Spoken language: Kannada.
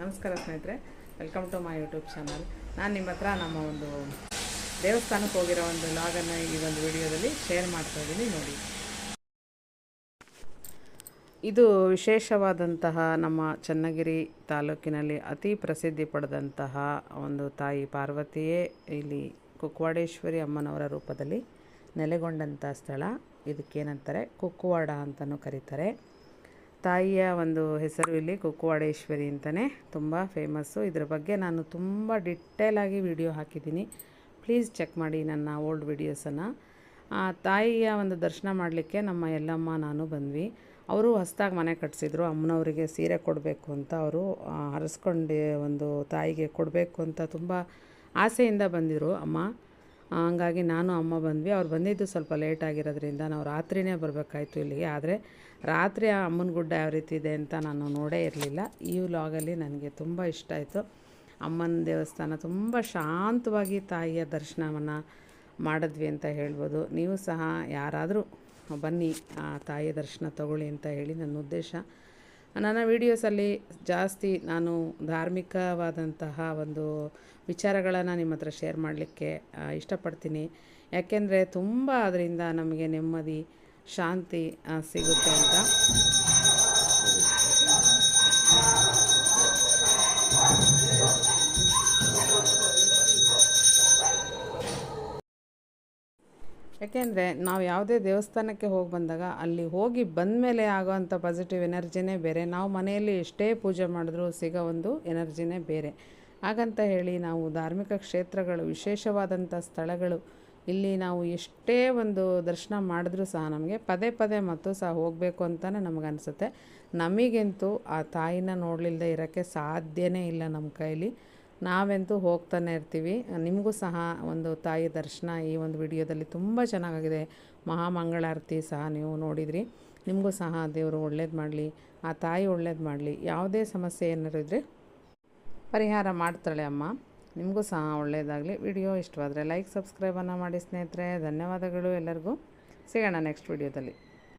ನಮಸ್ಕಾರ ಸ್ನೇಹಿತರೆ welcome to my YouTube channel ನಾನು ನಿಮ್ಮ ಹತ್ರ ನಮ್ಮ ಒಂದು ದೇವಸ್ಥಾನಕ್ಕೆ ಹೋಗಿರೋ ಒಂದು ಲಾಗನ್ನು ಈ ಒಂದು ವಿಡಿಯೋದಲ್ಲಿ ಶೇರ್ ಮಾಡ್ತಾ ಇದ್ದೀನಿ, ನೋಡಿ. ಇದು ವಿಶೇಷವಾದಂತಹ ನಮ್ಮ ಚನ್ನಗಿರಿ ತಾಲೂಕಿನಲ್ಲಿ ಅತಿ ಪ್ರಸಿದ್ಧಿ ಪಡೆದಂತಹ ಒಂದು ತಾಯಿ ಪಾರ್ವತಿಯೇ ಇಲ್ಲಿ ಕುಕ್ವಾಡೇಶ್ವರಿ ಅಮ್ಮನವರ ರೂಪದಲ್ಲಿ ನೆಲೆಗೊಂಡಂಥ ಸ್ಥಳ. ಇದಕ್ಕೇನಂತಾರೆ ಕುಕ್ಕುವಾಡ ಅಂತಲೂ ಕರೀತಾರೆ. ತಾಯಿಯ ಒಂದು ಹೆಸರು ಇಲ್ಲಿ ಕುಕ್ಕುವಾಡೇಶ್ವರಿ ಅಂತಲೇ ತುಂಬ ಫೇಮಸ್ಸು ಇದ್ರ ಬಗ್ಗೆ ನಾನು ತುಂಬ ಡಿಟೇಲಾಗಿ ವಿಡಿಯೋ ಹಾಕಿದ್ದೀನಿ. ಪ್ಲೀಸ್ ಚೆಕ್ ಮಾಡಿ ನನ್ನ ಓಲ್ಡ್ ವಿಡಿಯೋಸನ್ನು ಆ ತಾಯಿಯ ಒಂದು ದರ್ಶನ ಮಾಡಲಿಕ್ಕೆ ನಮ್ಮ ಎಲ್ಲಮ್ಮ, ನಾನು ಬಂದ್ವಿ. ಅವರು ಹೊಸ್ದಾಗಿ ಮನೆ ಕಟ್ಟಿಸಿದ್ರು ಅಮ್ಮನವರಿಗೆ ಸೀರೆ ಕೊಡಬೇಕು ಅಂತ ಅವರು ಹರಸ್ಕೊಂಡು ಒಂದು ತಾಯಿಗೆ ಕೊಡಬೇಕು ಅಂತ ತುಂಬ ಆಸೆಯಿಂದ ಬಂದಿದ್ರು. ಅಮ್ಮ ಹಂಗಾಗಿ ನಾನು, ಅಮ್ಮ ಬಂದ್ವಿ. ಅವ್ರು ಬಂದಿದ್ದು ಸ್ವಲ್ಪ ಲೇಟ್ ಆಗಿರೋದ್ರಿಂದ ನಾವು ರಾತ್ರಿನೇ ಬರಬೇಕಾಯ್ತು ಇಲ್ಲಿಗೆ. ಆದರೆ ರಾತ್ರಿ ಆ ಅಮ್ಮನ ಗುಡ್ಡ ಯಾವ ರೀತಿ ಇದೆ ಅಂತ ನಾನು ನೋಡೇ ಇರಲಿಲ್ಲ. ಈ ವ್ಲಾಗಲ್ಲಿ ನನಗೆ ತುಂಬ ಇಷ್ಟ ಆಯಿತು. ಅಮ್ಮನ ದೇವಸ್ಥಾನ ತುಂಬ ಶಾಂತವಾಗಿ ತಾಯಿಯ ದರ್ಶನವನ್ನು ಮಾಡಿದ್ವಿ ಅಂತ ಹೇಳ್ಬೋದು. ನೀವು ಸಹ ಯಾರಾದರೂ ಬನ್ನಿ, ಆ ತಾಯಿಯ ದರ್ಶನ ತಗೊಳ್ಳಿ ಅಂತ ಹೇಳಿ ನನ್ನ ಉದ್ದೇಶ. ನನ್ನ ವೀಡಿಯೋಸಲ್ಲಿ ಜಾಸ್ತಿ ನಾನು ಧಾರ್ಮಿಕವಾದಂತಹ ಒಂದು ವಿಚಾರಗಳನ್ನು ನಿಮ್ಮ ಹತ್ರ ಶೇರ್ ಮಾಡಲಿಕ್ಕೆ ಇಷ್ಟಪಡ್ತೀನಿ. ಯಾಕೆಂದರೆ ತುಂಬ ಅದರಿಂದ ನಮಗೆ ನೆಮ್ಮದಿ, ಶಾಂತಿ ಸಿಗುತ್ತೆ ಅಂತ. ಯಾಕೆಂದರೆ ನಾವು ಯಾವುದೇ ದೇವಸ್ಥಾನಕ್ಕೆ ಹೋಗಿ ಬಂದಾಗ ಅಲ್ಲಿ ಹೋಗಿ ಬಂದ ಮೇಲೆ ಆಗೋವಂಥ ಪಾಸಿಟಿವ್ ಎನರ್ಜಿನೇ ಬೇರೆ. ನಾವು ಮನೆಯಲ್ಲಿ ಎಷ್ಟೇ ಪೂಜೆ ಮಾಡಿದ್ರೂ ಸಿಗೋ ಒಂದು ಎನರ್ಜಿನೇ ಬೇರೆ. ಹಾಗಂತ ಹೇಳಿ ನಾವು ಧಾರ್ಮಿಕ ಕ್ಷೇತ್ರಗಳು, ವಿಶೇಷವಾದಂಥ ಸ್ಥಳಗಳು, ಇಲ್ಲಿ ನಾವು ಎಷ್ಟೇ ಒಂದು ದರ್ಶನ ಮಾಡಿದ್ರೂ ಸಹ ನಮಗೆ ಪದೇ ಪದೇ ಮತ್ತು ಸಹ ಹೋಗಬೇಕು ಅಂತಲೇ ನಮಗನ್ಸುತ್ತೆ ನಮಗಂತೂ ಆ ತಾಯಿನ ನೋಡಲಿಲ್ಲದೆ ಇರೋಕ್ಕೆ ಸಾಧ್ಯವೇ ಇಲ್ಲ ನಮ್ಮ ಕೈಲಿ. ನಾವಂತೂ ಹೋಗ್ತಾನೆ ಇರ್ತೀವಿ. ನಿಮಗೂ ಸಹ ಒಂದು ತಾಯಿ ದರ್ಶನ ಈ ಒಂದು ವಿಡಿಯೋದಲ್ಲಿ ತುಂಬ ಚೆನ್ನಾಗಿದೆ ಮಹಾಮಂಗಳಾರತಿ ಸಹ ನೀವು ನೋಡಿದ್ರಿ. ನಿಮಗೂ ಸಹ ದೇವರು ಒಳ್ಳೇದು ಮಾಡಲಿ, ಆ ತಾಯಿ ಒಳ್ಳೇದು ಮಾಡಲಿ, ಯಾವುದೇ ಸಮಸ್ಯೆ ಏನಾರು ಇದ್ದರೆ ಪರಿಹಾರ ಮಾಡ್ತಾಳೆ ಅಮ್ಮ. ನಿಮಗೂ ಸಹ ಒಳ್ಳೆಯದಾಗಲಿ ವಿಡಿಯೋ ಇಷ್ಟವಾದರೆ ಲೈಕ್, ಸಬ್ಸ್ಕ್ರೈಬನ್ನು ಮಾಡಿ ಸ್ನೇಹಿತರೆ. ಧನ್ಯವಾದಗಳು ಎಲ್ಲರಿಗೂ. ಸಿಗೋಣ ನೆಕ್ಸ್ಟ್ ವಿಡಿಯೋದಲ್ಲಿ.